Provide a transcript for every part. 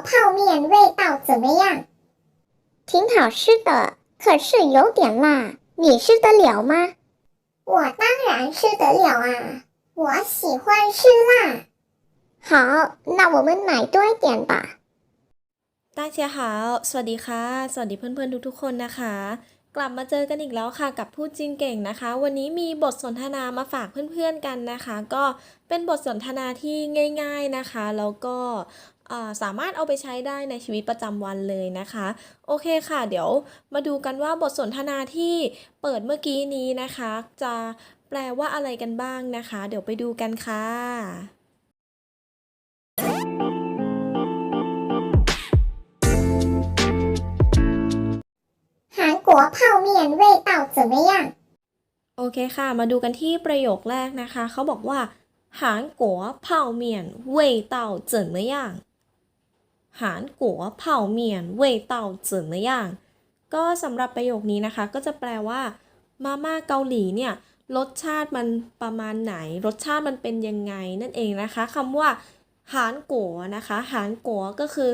泡面味道怎么样？挺好吃的，可是有点辣，你吃得了吗？我当然吃得了啊，我喜欢吃辣。好，那我们买多一点吧。大家好，สวัสดีค่ะ สวัสดีเพื่อนๆทุกๆคนนะคะ กลับมาเจอกันอีกแล้วค่ะกับพูดจีนเก่งนะคะ วันนี้มีบทสนทนามาฝากเพื่อนๆกันนะคะ ก็เป็นบทสนทนาที่ง่าย ๆนะคะ แล้วก็ สามารถเอาไปใช้ได้ในชีวิตประจำวันเลยนะคะ โอเคค่ะ เดี๋ยวมาดูกันว่าบทสนทนาที่เปิดเมื่อกี้นี้นะคะ จะแปลว่าอะไรกันบ้างนะคะ เดี๋ยวไปดูกันค่ะ หางกัวเผาเมียนเว่ยเต่าเจ๋อไหมย่ะโอเคค่ะ มาดูกันที่ประโยคแรกนะคะ เขาบอกว่าหางกัวเผาเมียนเว่ยเต่าเจ๋อไหมย่าง หานกัวเผ่าเมียนเว่ยเต่าเจิ๋มอย่าง ก็สำหรับประโยคนี้นะคะ ก็จะแปลว่า มาม่าเกาหลีเนี่ยรสชาติมันประมาณไหน รสชาติมันเป็นยังไงนั่นเองนะคะคำว่าหานกัวนะคะหานกัวก็คือ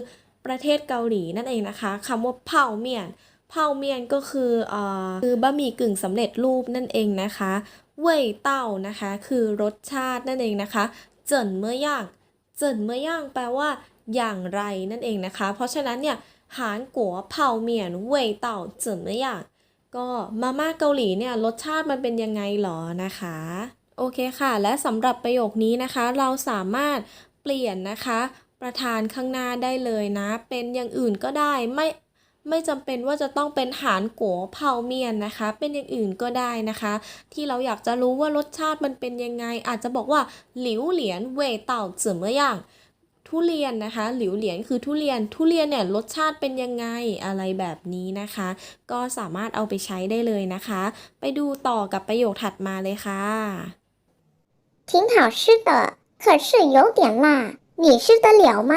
ประเทศเกาหลีนั่นเองนะคะคำว่าเผาเมียนเผาเมียนก็คือเอ่อคือบะหมี่กึ่งสำเร็จรูปนั่นเองนะคะ เว่ยเต้านะคะ คือรสชาตินั่นเองนะคะ เจิ่นเมื่อย่าง เจิ่นเมื่อย่างแปลว่า อย่างไรนั่นเองนะคะ เพราะฉะนั้นเนี่ยหานกัวเผาเมียนเว่ยเต้าเจินเมื่อย่างก็มาม่าเกาหลีเนี่ยรสชาติมันเป็นยังไงหรอนะคะ โอเคค่ะ และสำหรับประโยคนี้นะคะ เราสามารถเปลี่ยนนะคะ ประธานข้างหน้าได้เลยนะ เป็นอย่างอื่นก็ได้ไม่ไม่จำเป็นว่าจะต้องเป็นหานกัวเผาเมียนนะคะ เป็นอย่างอื่นก็ได้นะคะ ที่เราอยากจะรู้ว่ารสชาติมันเป็นยังไง อาจจะบอกว่าหลิวเหลียนเวเต่าเจือเมื่อย่าง ทุเรียนนะคะ หลิวเหลียนคือทุเรียน ทุเรียนเนี่ยรสชาติเป็นยังไงอะไรแบบนี้นะคะ ก็สามารถเอาไปใช้ได้เลยนะคะ ไปดูต่อกับประโยคถัดมาเลยค่ะ 挺好吃的，可是有点辣，你吃得了吗？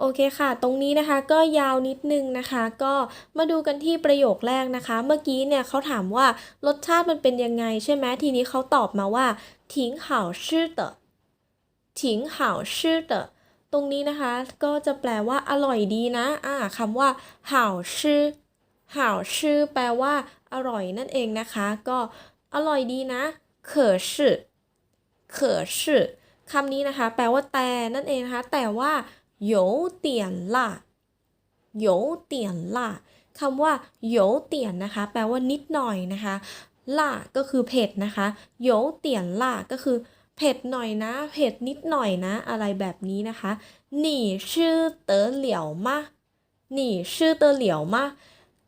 โอเคค่ะ ตรงนี้นะคะก็ยาวนิดนึงนะคะ ก็มาดูกันที่ประโยคแรกนะคะ เมื่อกี้เนี่ยเขาถามว่ารสชาติมันเป็นยังไงใช่ไหมทีนี้เขาตอบมาว่าถิง好吃的ถิง好吃的 ตรงนี้นะคะ ก็จะแปลว่าอร่อยดีนะอ่าคำว่า好吃好吃แปลว่า อร่อยนั่นเองนะคะ ก็อร่อยดีนะ可是可是คำนี้นะคะ แปลว่าแต่นั่นเองนะคะ แต่ว่า有点辣有点辣คำว่า有点นะคะ แปลว่านิดหน่อยนะคะล่าก็คือเผ็ดนะคะ有点辣ก็คือ เผ็ดหน่อยนะ เผ็ดนิดหน่อยนะ อะไรแบบนี้นะคะหนี่ชื่อเต๋อเหลียวมาหนี่ชื่อเต๋อเหลียวมา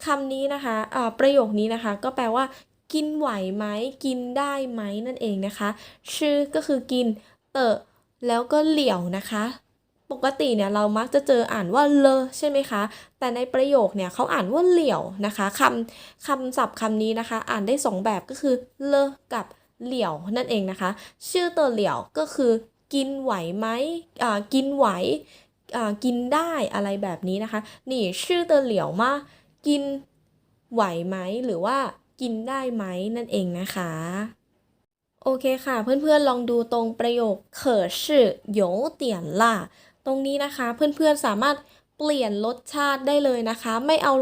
คำนี้นะคะอ่าประโยคนี้นะคะ ก็แปลว่า กินไหวไหม กินได้ไหมนั่นเองนะคะ ชื่อก็คือกิน เต๋อแล้วก็เหลียวนะคะ ปกติเนี่ยเรามักจะเจออ่านว่าเลใช่ไหมคะ แต่ในประโยคเนี่ยเขาอ่านว่าเหลียวนะคะคำคำศัพท์คำนี้นะคะ อ่านได้ 2 แบบก็คือเลกับ เหลี่ยวนั่นเองนะคะ ชื่อเตอเหลี่ยวก็คือ กินไหวไหมอ่ากินไหวอ่ากินได้อะไรแบบนี้นะคะ นี่ชื่อเตอเหลี่ยวมากินไหวไหมหรือว่ากินได้ไหมนั่นเองนะคะโอเคค่ะ เพื่อนๆลองดูตรงประโยคเขอชื่อโยเตียนล่าตรงนี้นะคะ เพื่อนๆสามารถเปลี่ยนรสชาติได้เลยนะคะ ไม่เอา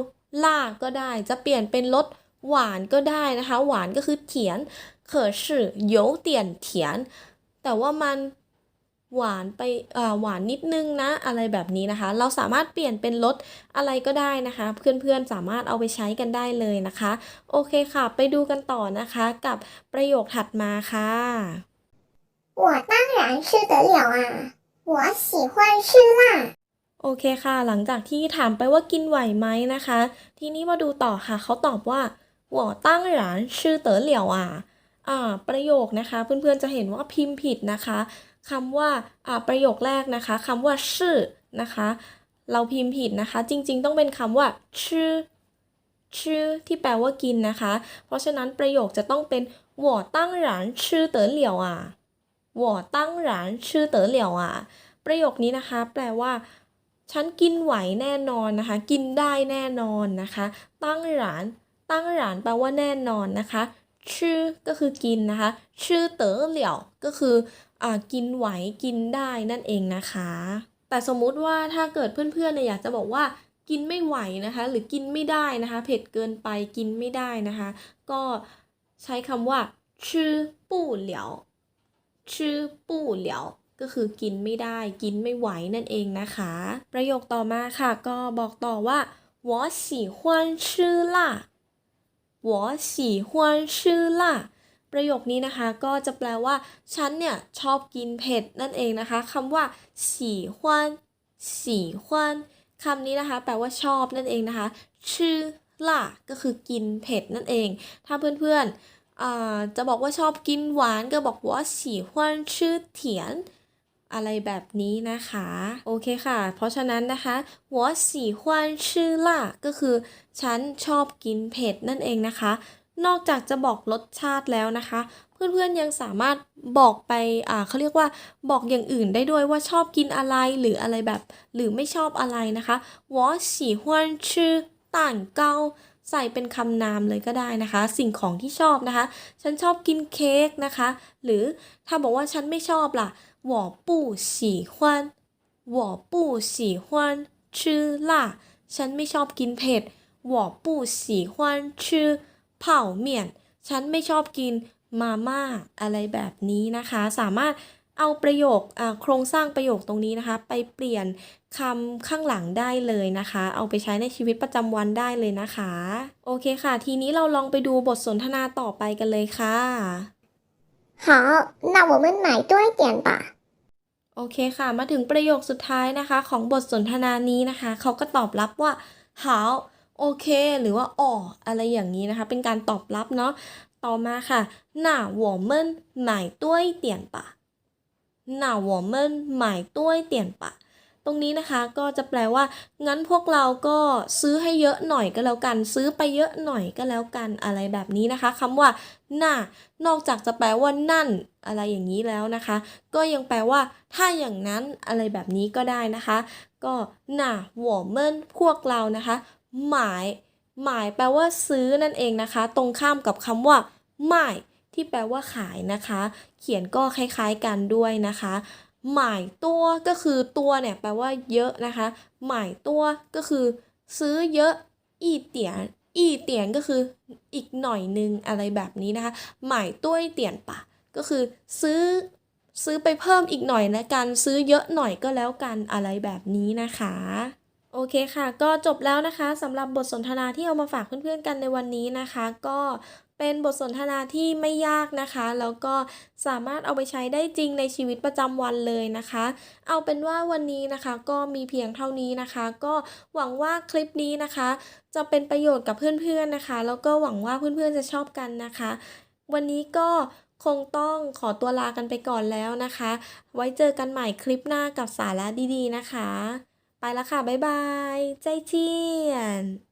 ล่าก็ได้จะเปลี่ยนเป็นรสหวานก็ได้นะคะ หวานก็คือเขียน 可是有点甜แต่ว่ามันหวานไปเอ่อหวานนิดนึงนะ อะไรแบบนี้นะคะ เราสามารถเปลี่ยนเป็นรสอะไรก็ได้นะคะ เพื่อนๆ สามารถเอาไปใช้กันได้เลยนะคะ โอเคค่ะ ไปดูกันต่อนะคะกับประโยคถัดมาค่ะ 我当然吃得了啊，我喜欢吃辣。 โอเคค่ะ หลังจากที่ถามไปว่ากินไหวไหมนะคะ ทีนี้มาดูต่อค่ะ เขาตอบว่า我当然吃得了啊อ่า ประโยคนะคะ เพื่อนๆ จะเห็นว่าพิมพ์ผิดนะคะคำว่าอ่าประโยคแรกนะคะคำว่าชื่อนะคะ เราพิมพ์ผิดนะคะ จริงๆ ต้องเป็นคำว่าชื่อชื่อที่แปลว่ากินนะคะ เพราะฉะนั้นประโยคจะต้องเป็น我当然吃得了啊我当然吃得了啊ประโยคนี้นะคะ แปลว่า ฉันกินไหวแน่นอนนะคะ กินได้แน่นอนนะคะ ตั้งหราน ตั้งหรานแปลว่าแน่นอนนะคะ ชื่อก็คือกินนะคะ ชื่อเต๋อเหลี่ยวก็คืออ่ากินไหวกินได้นั่นเองนะคะ แต่สมมุติว่าถ้าเกิดเพื่อนๆเนี่ยอยากจะบอกว่ากินไม่ไหวนะคะ หรือกินไม่ได้นะคะ เผ็ดเกินไปกินไม่ได้นะคะ ก็ใช้คำว่าชื่อปู่เหลียวชื่อปู่เหลียวก็คือกินไม่ได้ กินไม่ไหวนั่นเองนะคะ ประโยคต่อมาค่ะ ก็บอกต่อว่า我喜欢吃辣 หัวฉี่ฮวชื่อล่ประโยคนี้นะคะก็จะแปลว่า ฉันเนี่ย ชอบกินเผ็ดนั่นเองนะคะคำว่าสี่ฮวนฉี่ฮวนคำนี้นะคะ แปลว่าชอบนั่นเองนะคะ ชื่อล่าก็คือกินเผ็ดนั่นเอง ถ้าเพื่อนๆจะบอกว่าชอบกินหวานก็บอกว่าสี่ฮวนชื่อเถียน อะไรแบบนี้นะคะ โอเคค่ะ เพราะฉะนั้นนะคะหัวสีฮวนชื่อละก็คือ ฉันชอบกินเผ็ดนั่นเองนะคะ นอกจากจะบอกรสชาติแล้วนะคะ เพื่อนๆยังสามารถบอกไปอ่าเขาเรียกว่าบอกอย่างอื่นได้ด้วยว่าชอบกินอะไรหรืออะไรแบบ หรือไม่ชอบอะไรนะคะหัวสีฮวนชื่อต่างเกาใส่เป็นคำนามเลยก็ได้นะคะ สิ่งของที่ชอบนะคะ ฉันชอบกินเค้กนะคะ หรือถ้าบอกว่าฉันไม่ชอบล่ะ 我不喜欢我不喜欢吃辣ฉันไม่ชอบกินเผ็ด我不喜欢吃เผาเมี่ยน ฉันไม่ชอบกินมาม่าอะไรแบบนี้นะคะ สามารถเอาประโยคอ่าโครงสร้างประโยคตรงนี้นะคะ ไปเปลี่ยนคำข้างหลังได้เลยนะคะ เอาไปใช้ในชีวิตประจำวันได้เลยนะคะ โอเคค่ะ ทีนี้เราลองไปดูบทสนทนาต่อไปกันเลยค่ะ 好，那我们买多一点吧。 โอเคค่ะ มาถึงประโยคสุดท้ายนะคะ ของบทสนทนานี้นะคะ เขาก็ตอบรับว่า how โอเค หรือว่าอ๋ออะไรอย่างนี้นะคะ เป็นการตอบรับเนาะ ต่อมาค่ะหน่าวหวเมินหมายต้วยเตียนปะหน่าวหวเมินหมายต้วยเตียนปะ รงนี้นะคะก็จะแปลว่า งั้นพวกเราก็ซื้อให้เยอะหน่อยก็แล้วกัน ซื้อไปเยอะหน่อยก็แล้วกันอะไรแบบนี้นะคะคำว่าน่านอกจากจะแปลว่านั่นอะไรอย่างนี้แล้วนะคะ ก็ยังแปลว่า ถ้าอย่างนั้นอะไรแบบนี้ก็ได้นะคะ ก็น่ะ我们พวกเรานะคะ หมาย หมายแปลว่าซื้อนั่นเองนะคะ ตรงข้ามกับคำว่าหมายที่แปลว่าขายนะคะ เขียนก็คล้ายๆกันด้วยนะคะ หมายตัวก็คือตัวเนี่ยแปลว่าเยอะนะคะ หมายตัวก็คือ ซื้อเยอะอีเตียนอีเตียนก็คืออีกหน่อยนึงอะไรแบบนี้นะคะ หมายตัวเตียนปะก็คือซื้อซื้อไปเพิ่มอีกหน่อยนะกันซื้อเยอะหน่อยก็แล้วกันอะไรแบบนี้นะคะโอเคค่ะ ก็จบแล้วนะคะสำหรับบทสนทนาที่เอามาฝากเพื่อนๆกันในวันนี้นะคะ ก็ เป็นบทสนทนาที่ไม่ยากนะคะ แล้วก็สามารถเอาไปใช้ได้จริงในชีวิตประจำวันเลยนะคะ เอาเป็นว่าวันนี้นะคะก็มีเพียงเท่านี้นะคะ ก็หวังว่าคลิปนี้นะคะ จะเป็นประโยชน์กับเพื่อนๆนะคะ แล้วก็หวังว่าเพื่อนๆจะชอบกันนะคะ วันนี้ก็คงต้องขอตัวลากันไปก่อนแล้วนะคะ ไว้เจอกันใหม่คลิปหน้ากับสาระดีๆนะคะ ไปแล้วค่ะ บ๊ายบาย ใจเจียน